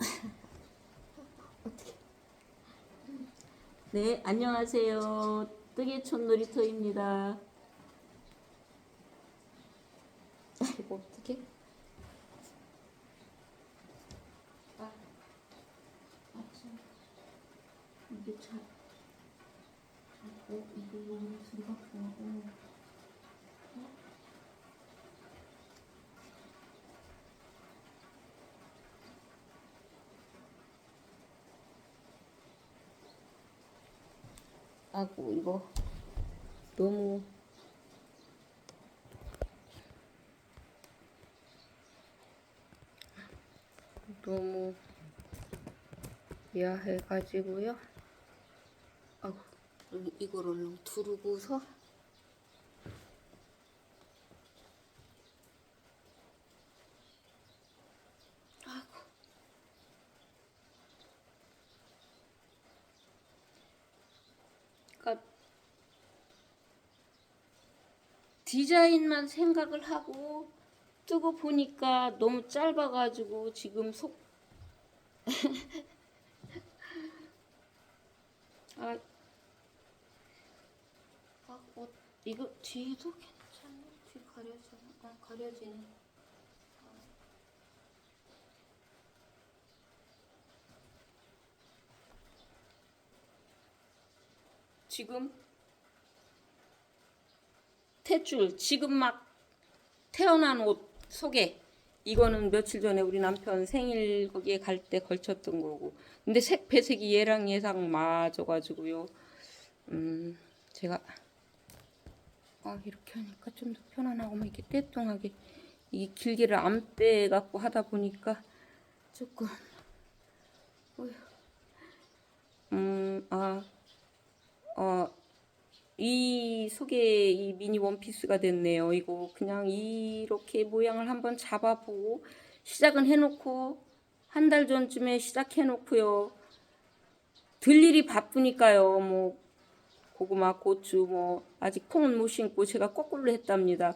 네, 안녕하세요. 뜨개촌 놀이터입니다. 이거 어떻게? 아, 아, 참. 이게 잘, 어, 이거 너무 크고. 아고 이거 너무 너무 야해가지고요. 이- 이거를 두르고서 그러니까 디자인만 생각을 하고 뜨고 보니까 너무 짧아가지고 지금 속 아, 아, 어, 이거 뒤도 괜찮네. 뒤 가려지나? 아, 가려지네. 지금? 탯줄 지금 막 태어난 옷 속에. 이거는 며칠 전에 우리 남편 생일 거기에 갈 때 걸쳤던 거고. 근데 색 배색이 얘랑 얘랑 맞아가지고요. 음 제가 아 이렇게 하니까 좀 더 편안하고 막 이렇게 떼뚱하게 이 길게를 안 빼갖고 하다 보니까 조금 음아. 어, 이 속에 이 미니 원피스가 됐네요. 이거 그냥 이렇게 모양을 한번 잡아보고 시작은 해놓고 한 달 전쯤에 시작해놓고요. 들 일이 바쁘니까요. 뭐 고구마, 고추, 뭐 아직 콩은 못 심고 제가 거꾸로 했답니다.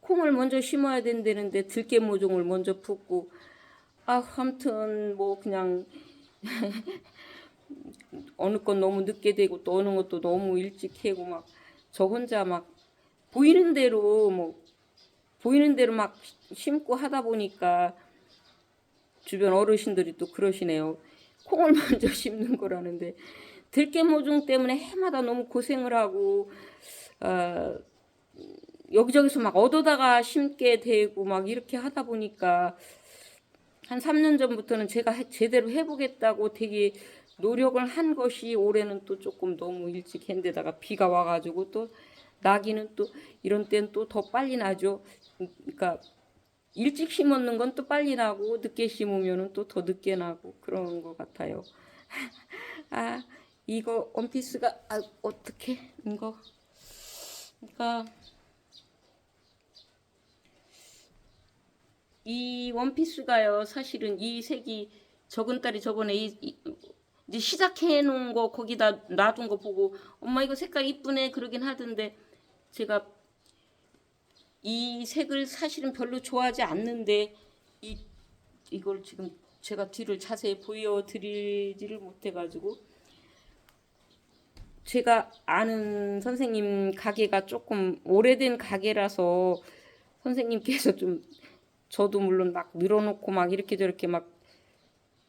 콩을 먼저 심어야 된다는데 들깨 모종을 먼저 붓고 아 아무튼 뭐 그냥 어느 건 너무 늦게 되고 또 어느 것도 너무 일찍 해고 막 저 혼자 막 보이는 대로 뭐 보이는 대로 막 심고 하다 보니까 주변 어르신들이 또 그러시네요. 콩을 먼저 심는 거라는데 들깨 모종 때문에 해마다 너무 고생을 하고 어, 여기저기서 막 얻어다가 심게 되고 막 이렇게 하다 보니까 한 3년 전부터는 제가 해- 제대로 해보겠다고 되게 노력을 한 것이 올해는 또 조금 너무 일찍 했는데다가 비가 와가지고 또 나기는 또 이런 때는 또 더 빨리 나죠. 그러니까 일찍 심었는 건 또 빨리 나고 늦게 심으면은 또 더 늦게 나고 그런 것 같아요. 아 이거 원피스가 아 어떻게 이거 그러니까 이 원피스가요 사실은 이 색이 적은 딸이 저번에 이, 이 이제 시작해 놓은 거 거기다 놔둔 거 보고 엄마 이거 색깔 이쁘네 그러긴 하던데 제가 이 색을 사실은 별로 좋아하지 않는데 이 이걸 지금 제가 뒤를 자세히 보여드리지를 못해가지고 제가 아는 선생님 가게가 조금 오래된 가게라서 선생님께서 좀 저도 물론 막 늘어놓고 막 이렇게 저렇게 막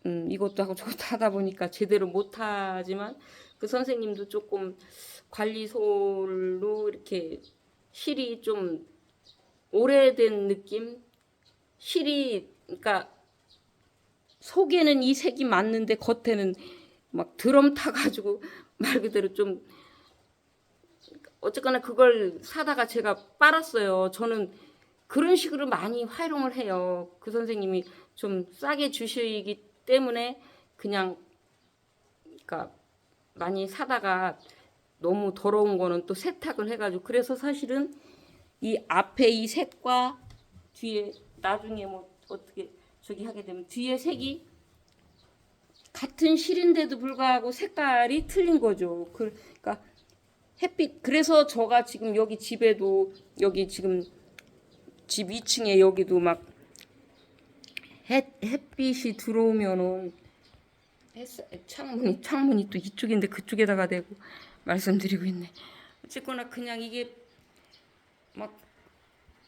음, 이것도 하고 저것도 하다 보니까 제대로 못하지만 그 선생님도 조금 관리소로 이렇게 실이 좀 오래된 느낌? 실이 그러니까 속에는 이 색이 맞는데 겉에는 막 드럼 타가지고 말 그대로 좀 어쨌거나 그걸 사다가 제가 빨았어요. 저는 그런 식으로 많이 활용을 해요. 그 선생님이 좀 싸게 주시기 때문에 그냥 그러니까 많이 사다가 너무 더러운 거는 또 세탁을 해가지고 그래서 사실은 이 앞에 이 색과 뒤에 나중에 뭐 어떻게 저기 하게 되면 뒤에 색이 같은 실인데도 불구하고 색깔이 틀린 거죠. 그- 그러니까 햇빛 그래서 저가 지금 여기 집에도 여기 지금 집 2층에 여기도 막 햇, 햇빛이 들어오면은 창문이 창문이 또 이쪽인데 그쪽에다가 대고 말씀드리고 있네. 어쨌거나 그냥 이게 막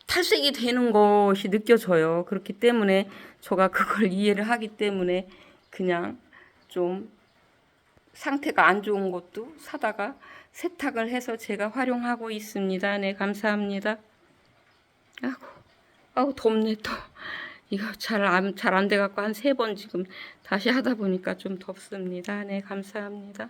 탈색이 되는 것이 느껴져요. 그렇기 때문에 제가 그걸 이해를 하기 때문에 그냥 좀 상태가 안 좋은 것도 사다가 세탁을 해서 제가 활용하고 있습니다. 네, 감사합니다. 아이고, 아우 덥네 또. 이거 잘 안 잘 안 돼 갖고 한 세 번 지금 다시 하다 보니까 좀 덥습니다. 네, 감사합니다.